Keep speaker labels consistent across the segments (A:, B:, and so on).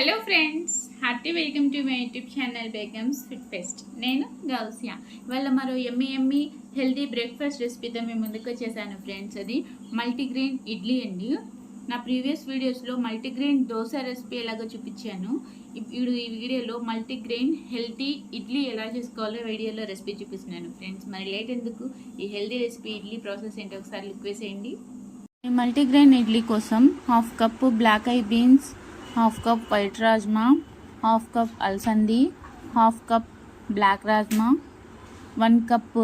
A: Hello friends hearty welcome to my YouTube channel Begum's fit fest నేను గౌసియా. ఇవాళ మరో ఎమ్మి ఎమ్మి healthy breakfast రెసిపీతో మేము ముందుకు వచ్చేసాను ఫ్రెండ్స్ అది మల్టీగ్రెయిన్ ఇడ్లీ అండి. నా ప్రీవియస్ వీడియోస్లో మల్టీగ్రెయిన్ దోశ రెసిపీ ఎలాగో చూపించాను. ఇప్పుడు ఈ వీడియోలో మల్టీగ్రెయిన్ హెల్తీ ఇడ్లీ ఎలా చేసుకోవాలో వీడియోలో రెసిపీ చూపిస్తున్నాను ఫ్రెండ్స్ మరి లేట్ ఎందుకు? ఈ హెల్తీ రెసిపీ ఇడ్లీ ప్రాసెస్ ఏంటో ఒకసారి లుక్ వేసేయండి మల్టీగ్రెయిన్ ఇడ్లీ కోసం half cup black eye beans half cup white rajma half cup అలసంది half cup black rajma one cup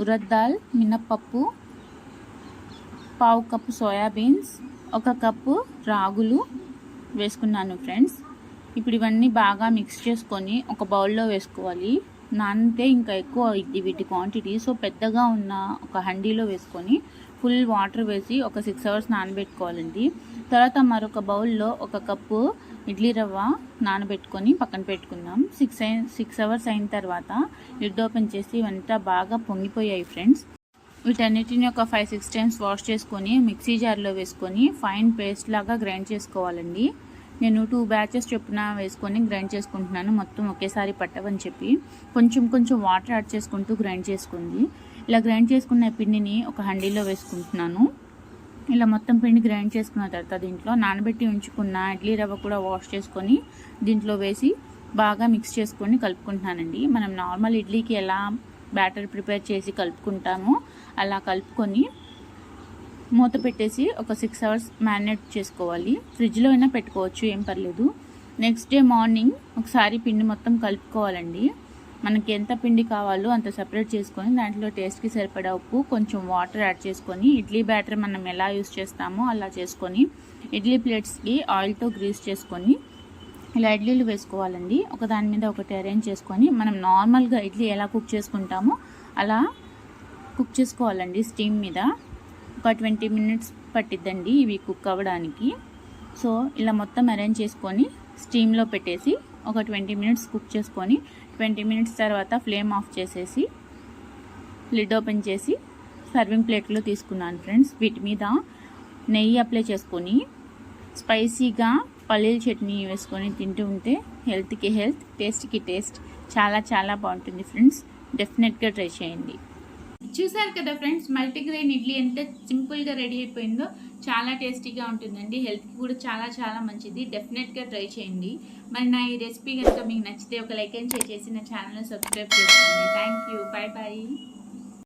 A: urad dal మినప్పప్పు పావు కప్పు సోయాబీన్స్ ఒక కప్పు రాగులు వేసుకున్నాను ఫ్రెండ్స్. ఇప్పుడు ఇవన్నీ బాగా మిక్స్ చేసుకొని ఒక బౌల్లో వేసుకోవాలి. నానితే ఇంకా ఎక్కువ ఇది వీటి క్వాంటిటీ సో పెద్దగా ఉన్న ఒక హండీలో వేసుకొని ఫుల్ వాటర్ వేసి ఒక సిక్స్ అవర్స్ నానబెట్టుకోవాలండి. తర్వాత మరొక బౌల్లో ఒక కప్పు ఇడ్లీ రవ్వ నానబెట్టుకొని పక్కన పెట్టుకుందాం. సిక్స్ అయిన సిక్స్ అవర్స్ అయిన తర్వాత లిడ్ ఓపెన్ చేసి ఇవంతా బాగా పొంగిపోయాయి ఫ్రెండ్స్ వీటన్నిటిని ఒక ఫైవ్ సిక్స్ టైమ్స్ వాష్ చేసుకొని మిక్సీ జార్లో వేసుకొని ఫైన్ పేస్ట్ లాగా గ్రైండ్ చేసుకోవాలండి. నేను టూ బ్యాచెస్ చొప్పున వేసుకొని గ్రైండ్ చేసుకుంటున్నాను. మొత్తం ఒకేసారి పట్టవని చెప్పి కొంచెం కొంచెం వాటర్ యాడ్ చేసుకుంటూ గ్రైండ్ చేసుకుంది. ఇలా గ్రైండ్ చేసుకున్న పిండిని ఒక హండీలో వేసుకుంటున్నాను. ఇలా మొత్తం పిండి గ్రైండ్ చేసుకున్న తర్వాత దీంట్లో నానబెట్టి ఉంచుకున్న ఇడ్లీ రవ్వ కూడా వాష్ చేసుకొని దీంట్లో వేసి బాగా మిక్స్ చేసుకొని కలుపుకుంటున్నానండి. మనం నార్మల్ ఇడ్లీకి ఎలా బ్యాటర్ ప్రిపేర్ చేసి కలుపుకుంటామో అలా కలుపుకొని మూత పెట్టేసి ఒక సిక్స్ అవర్స్ మ్యారినేట్ చేసుకోవాలి. ఫ్రిడ్జ్లో అయినా పెట్టుకోవచ్చు ఏం పర్లేదు. నెక్స్ట్ డే మార్నింగ్ ఒకసారి పిండి మొత్తం కలుపుకోవాలండి. మనకి ఎంత పిండి కావాలో అంత సపరేట్ చేసుకొని దాంట్లో టేస్ట్కి సరిపడా ఉప్పు కొంచెం వాటర్ యాడ్ చేసుకొని ఇడ్లీ బ్యాటర్ మనం ఎలా యూస్ చేస్తామో అలా చేసుకొని ఇడ్లీ ప్లేట్స్కి ఆయిల్తో గ్రీస్ చేసుకొని ఇలా ఇడ్లీలు వేసుకోవాలండి. ఒక దాని మీద ఒకటి అరేంజ్ చేసుకొని మనం నార్మల్గా ఇడ్లీ ఎలా కుక్ చేసుకుంటామో అలా కుక్ చేసుకోవాలండి స్టీమ్ మీద. ఒక ట్వంటీ మినిట్స్ పట్టిద్దండి ఇవి కుక్ అవ్వడానికి. సో ఇలా మొత్తం అరేంజ్ చేసుకొని స్టీమ్లో పెట్టేసి ఒక ట్వంటీ మినిట్స్ కుక్ చేసుకొని ట్వంటీ మినిట్స్ తర్వాత ఫ్లేమ్ ఆఫ్ చేసేసి లిడ్ ఓపెన్ చేసి సర్వింగ్ ప్లేట్లో తీసుకున్నాను ఫ్రెండ్స్. వీటి మీద నెయ్యి అప్లై చేసుకొని స్పైసీగా పల్లీల చట్నీ వేసుకొని తింటూ ఉంటే హెల్త్కి హెల్త్ టేస్ట్కి టేస్ట్ చాలా చాలా బాగుంటుంది ఫ్రెండ్స్. డెఫినెట్గా ట్రై చేయండి. చూసారు కదా ఫ్రెండ్స్ మల్టీగ్రెయిన్ ఇడ్లీ ఎంత సింపుల్గా రెడీ అయిపోయిందో చాలా టేస్టీగా ఉంటుందండి. హెల్త్కి కూడా చాలా చాలా మంచిది. డెఫినెట్గా ట్రై చేయండి. మరి నా ఈ రెసిపీ కనుక మీకు నచ్చితే ఒక లైక్ అండ్ షేర్ చేసి నా ఛానల్ని సబ్స్క్రైబ్ చేసుకోండి. Thank you bye bye